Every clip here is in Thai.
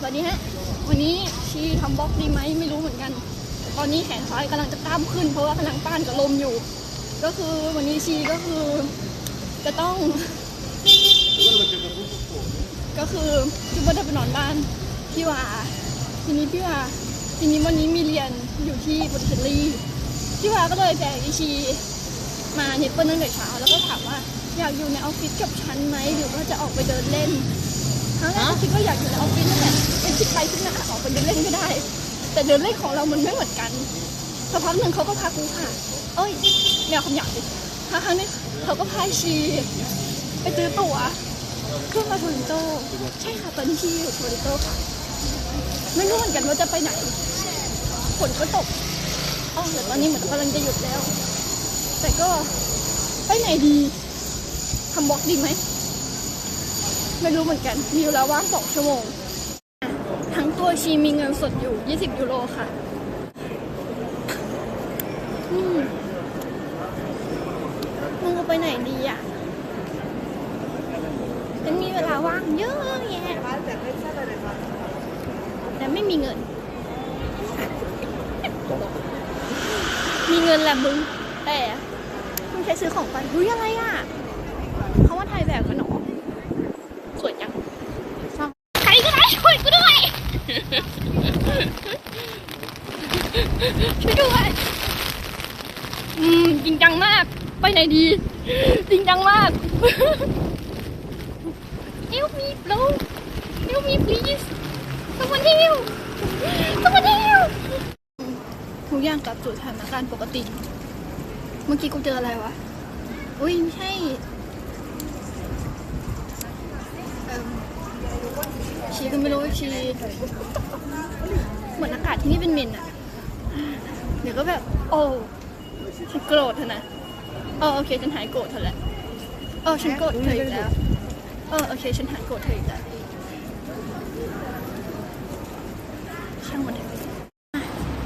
สวัสดีฮะ วันนี้ชีทำบล็อกดีไหมไม่รู้เหมือนกัน ตอนนี้แขนซ้ายกำลังจะกล้ามขึ้นเพราะว่ากำลังต้านกับลมอยู่ ก็คือวันนี้ชีก็คือจะต้อง ก็คือที่ว่าได้ไปนอนบ้านพี่วาทีนี้พี่วาทีนี้วันนี้มีเรียนอยู่ที่บริษัทลีพี่วาก็เลยแจกอีชีมาเน็ตเปิ้ลตั้งแต่เช้าแล้วก็ถามว่าอยากอยู่ในออฟฟิศกับฉันไหมหรือว่าจะออกไปเดินเล่น ครั้งแรกก็คิดว่าอยากอยู่ในออฟฟิศนั่นแหละเป็นคิดไปคิดมาออกไปเดินเล่นก็ได้ แต่เดินเล่นของเรามันไม่เหมือนกันสักพักหนึ่งเขาก็พากูค่ะ เอ้ยแนวคำหยาบดิครั้งนี้เขาก็พาชี ไปซื้อตั๋วเครื่องมาโทริโตใช่ค่ะตอนนี้ชีอยู่โทริโตค่ะ ไม่รู้เหมือนกันว่าจะไปไหนฝนก็ตกอ๋อแต่ตอนนี้เหมือนกำลังจะหยุดแล้ว แต่ก็ไปไหนดีทำบล็อกดีไหม ไม่รู้เหมือนกันมีเวลาว่างสองชั่วโมง ทั้งตัวชีมีเงินสดอยู่ 20 ยูโรค่ะมึงจะไปไหนดีอะฉันมีเวลาว่างเยอะแยะแต่ไม่มีเงิน มีเงินแหละมึงแต่มึงใช้ซื้อของไปเฮ้ยอะไรอะเขาว่าถ่ายแบบกันเหรอสวยจังใครก็ได้ช่วยกูด้วย ช่วยด้วยอืมจริงจังมาก ไปไหนดี จริงจังมาก Help me bro Help me please Someone help Someone help ทุกอย่างกลับสู่สถานการณ์ปกติ เมื่อกี้กูเจออะไรวะ อุ้ยไม่ใช่ชีก็ไม่รู้ชีเหมือนอากาศที่นี่เป็นเหม็นอะ เดี๋ยวก็แบบ โอ้ฉันโกรธเธอนะเออโอเค ฉันหายโกรธเธอแล้วเออฉันโกรธเธออีกแล้วเออโอเค ฉันหายโกรธเธออีกแล้วช่างมันเถอะ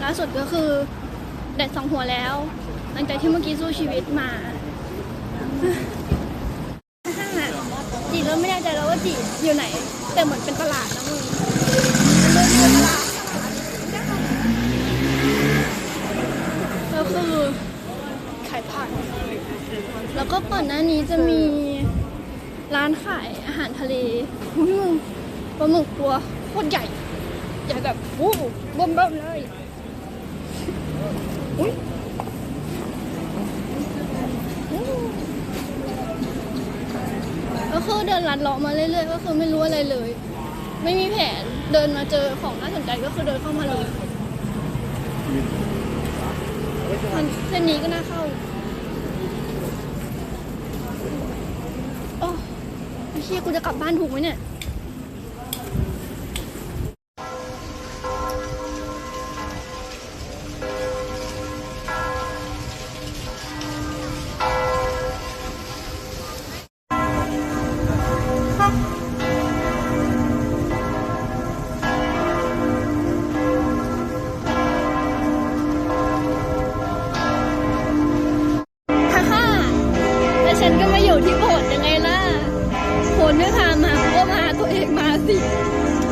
ล่าสุดก็คือแดดสองหัวแล้ว หลังจากที่เมื่อกี้สู้ชีวิตมาจีเริ่มไม่แน่ใจแล้วว่าจีอยู่ไหน แต่เหมือนเป็นตลาดนะมึงมันเลยเป็นตลาดแล้วคือขายผัก แล้วก็ก่ อนหน้านี้จะมีร้านขายอาหารทะเลอุ้ยมึงปลาหมึกตัวโคตรใหญ่ใหญ่แบบโอ้บ่มเริ่มเลยอุ้ยก็คือเดินลัดเลาะมาเรื่อยๆก็คือไม่รู้อะไรเลย ไม่มีแผนเดินมาเจอของน่าสนใจก็คือเดินเข้ามาเลยเส้นนี้ก็น่าเข้า โอ้ไอ้ เฮียกูจะกลับบ้านถูกไหมเนี่ย คนไม่พามาก็มาตัวเองมาสิ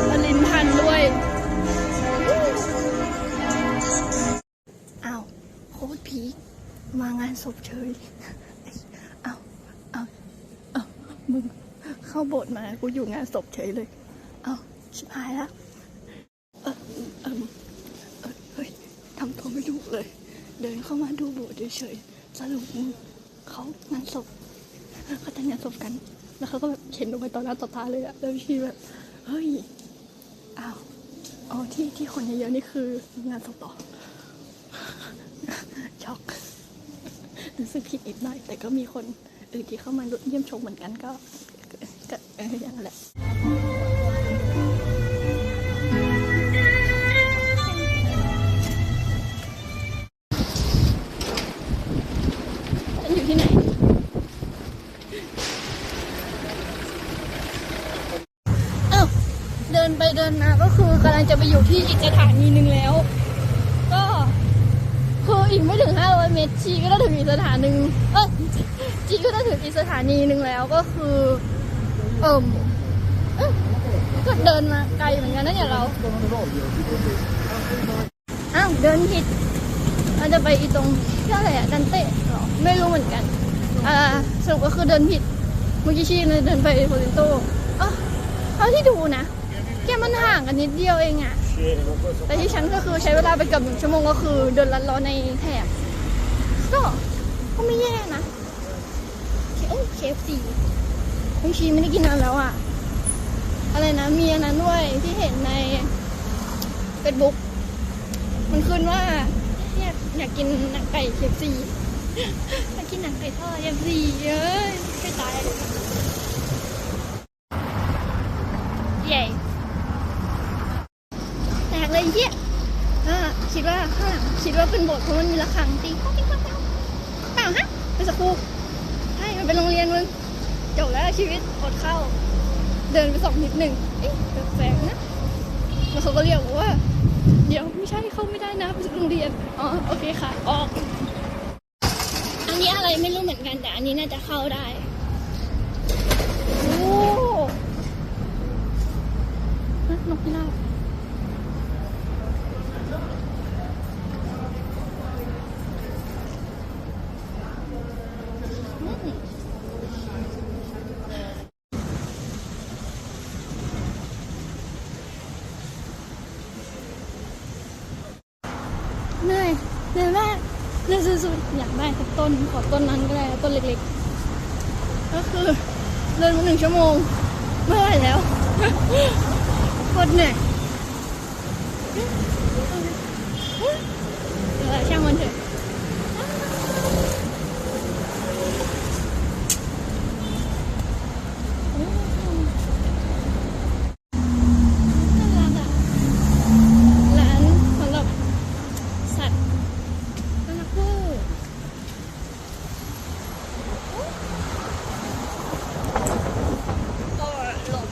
อลินทันด้วย เอาโคตรพีคมางานศพเฉย เอาวอ้าวอ้ามึงเข้าโบสถ์มา กูอยู่งานศพเฉยเลย เอาชิบหายแล้วเออเออเฮ้ยทำตัวไม่ถูกเลย เดินเข้ามาดูโบสถ์เฉยๆสรุปมึงเขางานศพเขาแต่งงานศพกัน แล้วเขาก็แบบเข็นลงไปต่อหน้าต่อตาเลยอะแล้วพี่แบบ เฮ้ย อ้าว อ๋อที่ที่คนเยอะๆนี่คืองานศพต่อ ช็อกรู้สึกผิดนิดหน่อย แต่ก็มีคนอื่นที่เข้ามาเยี่ยมชมเหมือนกันก็ก็อย่างนั้นแหละ ลังจะไปอยู่ที่อีกสถานีหนึ่งแล้ว ก็คืออีกไม่ถึง 500 เมตรชีก็จะถึงอีกสถานีหนึ่งเออชีก็จะถึงอีกสถานีหนึ่งแล้วก็คือ เอิ่มเอ้ยก็เดินมาไกลเหมือนกันนะเนี่ยเราอ้าวเดินผิดเราจะไปอีตรงที่อะไรอะดันเต้เหรอไม่รู้เหมือนกัน อ่าสรุปก็คือเดินผิดเมื่อกี้ชีเลยเดินไปโพลินโตอ๋อเท่าที่ดูนะ กมันห่างกันนิดเดียวเองอะแต่ที่ฉันก็คือใช้เวลาไปเกับหนึ่งชั่วโมงก็คือเดินลัดล้อในแถบก็ก็ไม่แย่นะโอ้เคฟซีบางชีไม่ได้กินนานแล้วอะอะไรนะมีอันนั้นด้วยที่เห็นในเฟซบุ๊กมันขึ้นว่าอยากอยากกินหนังไก่เคฟซีอยากกินหนังไก่ทอดเคฟซีเอ้ยไม่ตายเย่แตก เลยเยี่ยอ่าคิดว่าข้างหลังคิดว่าเป็นโบสถ์เพราะมันมีระฆังตีป๊อกปิ๊กป๊อกป๊อเปล่าฮะเป็นสกูใช่มันเป็นโรงเรียนมึงจบแล้วชีวิตอดเข้า เดินไปสองนิดหนึ่งเอ๊ะแปลกๆนะแล้วเขาก็เรียกว่าเดี๋ยวไม่ใช่เข้าไม่ได้นะเป็นโรงเรียนอ๋อโอเคค่ะออกอันนี้อะไรไม่รู้เหมือนกันแต่อันนี้น่าจะเข้าได้โอ้ฮะนกพิราบอืมเหนื่อย เนี่ยแมากเหนื่อยสุดๆอยากได้สักต้นขอต้นนั้นก็ได้ต้นเล็กๆ ก็คือเดินมาหนึ่งชั่วโมงไม่ไหวแล้วโคตรเหนื่อยเดี๋ยวช่างมันเถอะน่ารักอะร้านสำหรับสัตว์น่ารักเวอร์ก็หลบ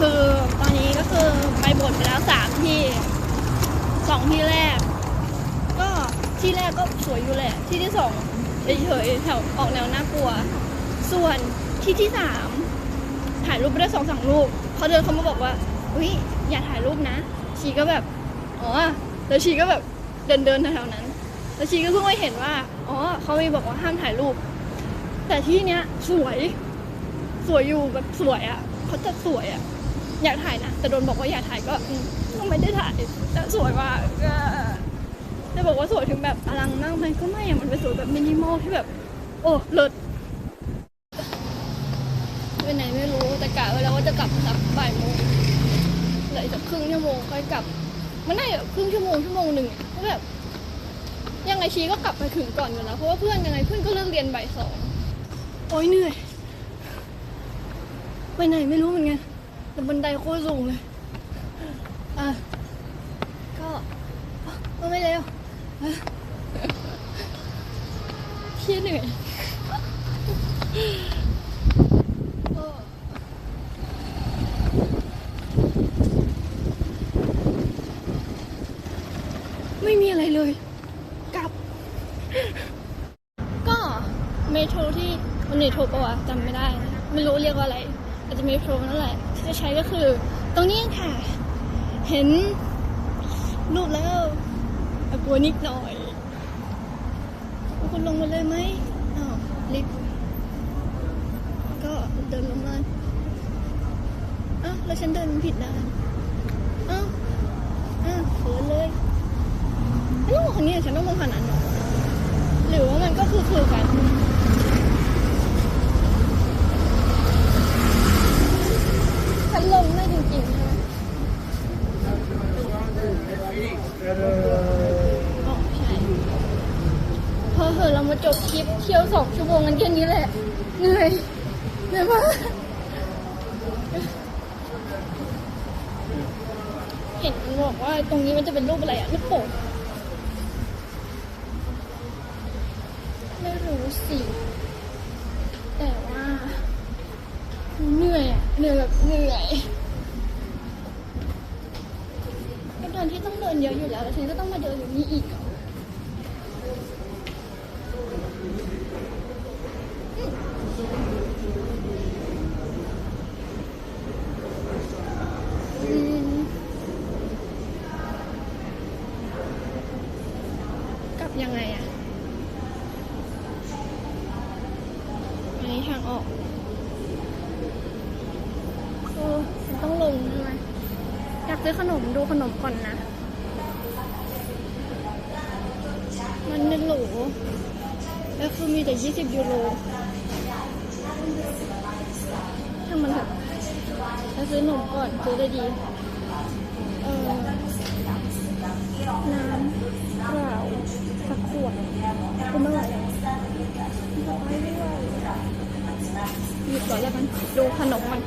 คือตอนนี้ก็คือไปบทไปแล้วสามที่สองที่แรก ก็ ที่แรกก็สวยอยู่แหละ ที่ที่สองเฉยๆแถวออกแนวน่ากลัว ส่วนที่ที่สามถ่ายรูปไปได้สองสามรูปเขาเดินเขามาบอกว่าอุ้ยอย่าถ่ายรูปนะ ชีก็แบบอ๋อแล้วชีก็แบบเดินเดินแถวนั้น แล้วชีก็เพิ่งมาเห็นว่าอ๋อเขามีบอกว่าห้ามถ่ายรูป แต่ที่เนี้ยสวย สวยอยู่แบบสวยอะเขาจะสวยอะอยากถ่ายนะแต่โดนบอกว่าอย่าถ่ายก็ก็ไม่ได้ถ่ายแต่สวยมาก จะบอกว่าสวยถึงแบบอลังมากไหมก็ไม่อะมันเป็นสวยแบบมินิมอลที่แบบ โอ้เลิศไปไหนไม่รู้แต่กะไว้แล้วว่าจะกลับสักบ่ายโมงเหลืออีกสักครึ่งชั่วโมงค่อยกลับ มันได้แบบครึ่งชั่วโมงชั่วโมงหนึ่งอะเพราะแบบยังไงชีก็กลับไปถึงก่อนอยู่แล้วเพราะว่าเพื่อนยังไงเพื่อนก็เลิกเรียนบ่ายสองโอ้ยเหนื่อยไปไหนไม่รู้เหมือนกันแต่บันไดโคตรสูงเลยอะก็ก็ไม่เร็ว อะขี้เหนื่อยไม่มีอะไรเลยกลับ ก็เมโทรที่มันเมโทรปะวะจำไม่ได้ ไม่รู้เรียกว่าอะไร อาจจะเมโทรนั่นแหละที่จะใช้ก็คือ ตรงนี้ค่ะ เห็นรูปแล้ว กลัวนิดหน่อยคุณลงมาเลยไหมอ้าวลิฟต์ก็เดินลงมาอ้าวแล้วฉันเดินผิดด้านอ้าวอ้าวเขินเลยไอ้ลูกคนนี้ฉันต้องลงขนาดนั้นหรือว่ามันก็คือคือกันฉันลงได้จริงๆใช่ไหม เหอะเรามาจบคลิปเที่ยวสองชั่วโมงกันแค่นี้แหละ เหนื่อย เหนื่อยมากเห็นมันบอกว่าตรงนี้มันจะเป็นรูปอะไรอะลูกโป่งไม่รู้สิ แต่ว่าเหนื่อยอะเหนื่อยแบบเหนื่อยเป็นเดินที่ต้องเดินเยอะอยู่แล้วแล้วฉันก็ต้องมาเดินอยู่นี่อีกอ กลับยังไงอะอันนี้ทางออกเออมันต้องลงใช่ไหมอยากซื้อขนมดูขนมก่อนนะ มันเป็นโหล แล้วคือมีแต่20ยูโรถ้ามันแบบแล้วซื้อนมก่อนซื้อได้ดีเออน้ำเปล่าสักขวดกูไม่ไหวแล้วจะไปด้วยหยุดก่อนแล้วกันดูขนมมัน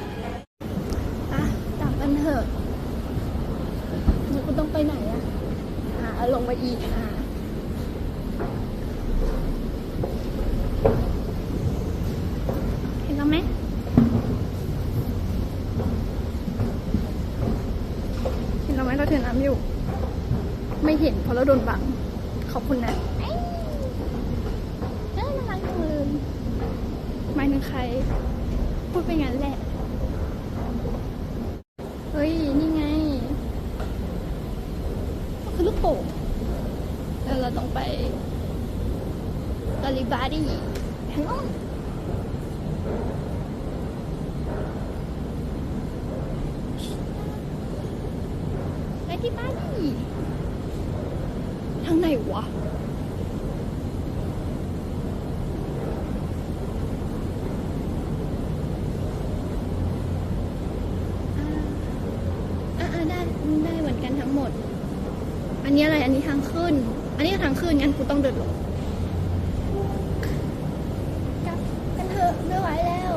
อะกลับกันเถอะแล้วกูต้องไปไหนอะอ่าลงมาอีกอ่า เห็นแล้วไหมเห็นแล้วไหมเราถือน้ำอยู่ ไม่เห็นเพราะเราโดนบัง ขอบคุณนะเอ้ยเอ้ยน่ารักจังเลยหมายถึงใคร พูดไปงั้นแหละ เฮ้ย นี่ไงก็คือลูกโป่งแล้วเราต้องไปกาลิบารีฮัลโหลไป ที่บ้านดิทางไหนวะอ่าอ่าได้ได้เหมือนกันทั้งหมดอันนี้อะไร อันนี้ทางขึ้น อันนี้ทางขึ้น งั้นกูต้องเดินลงกันเถอะไม่ไหวแล้ว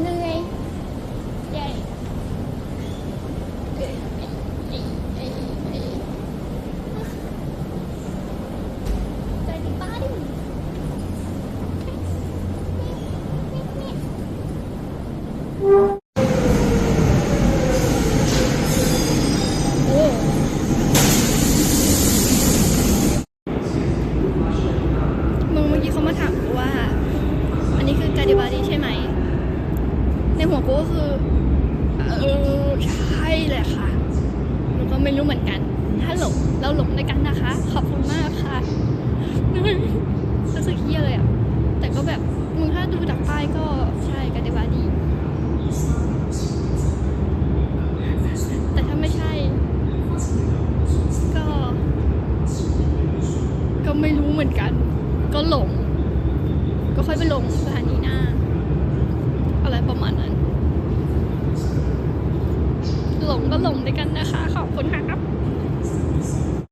เหนื่อย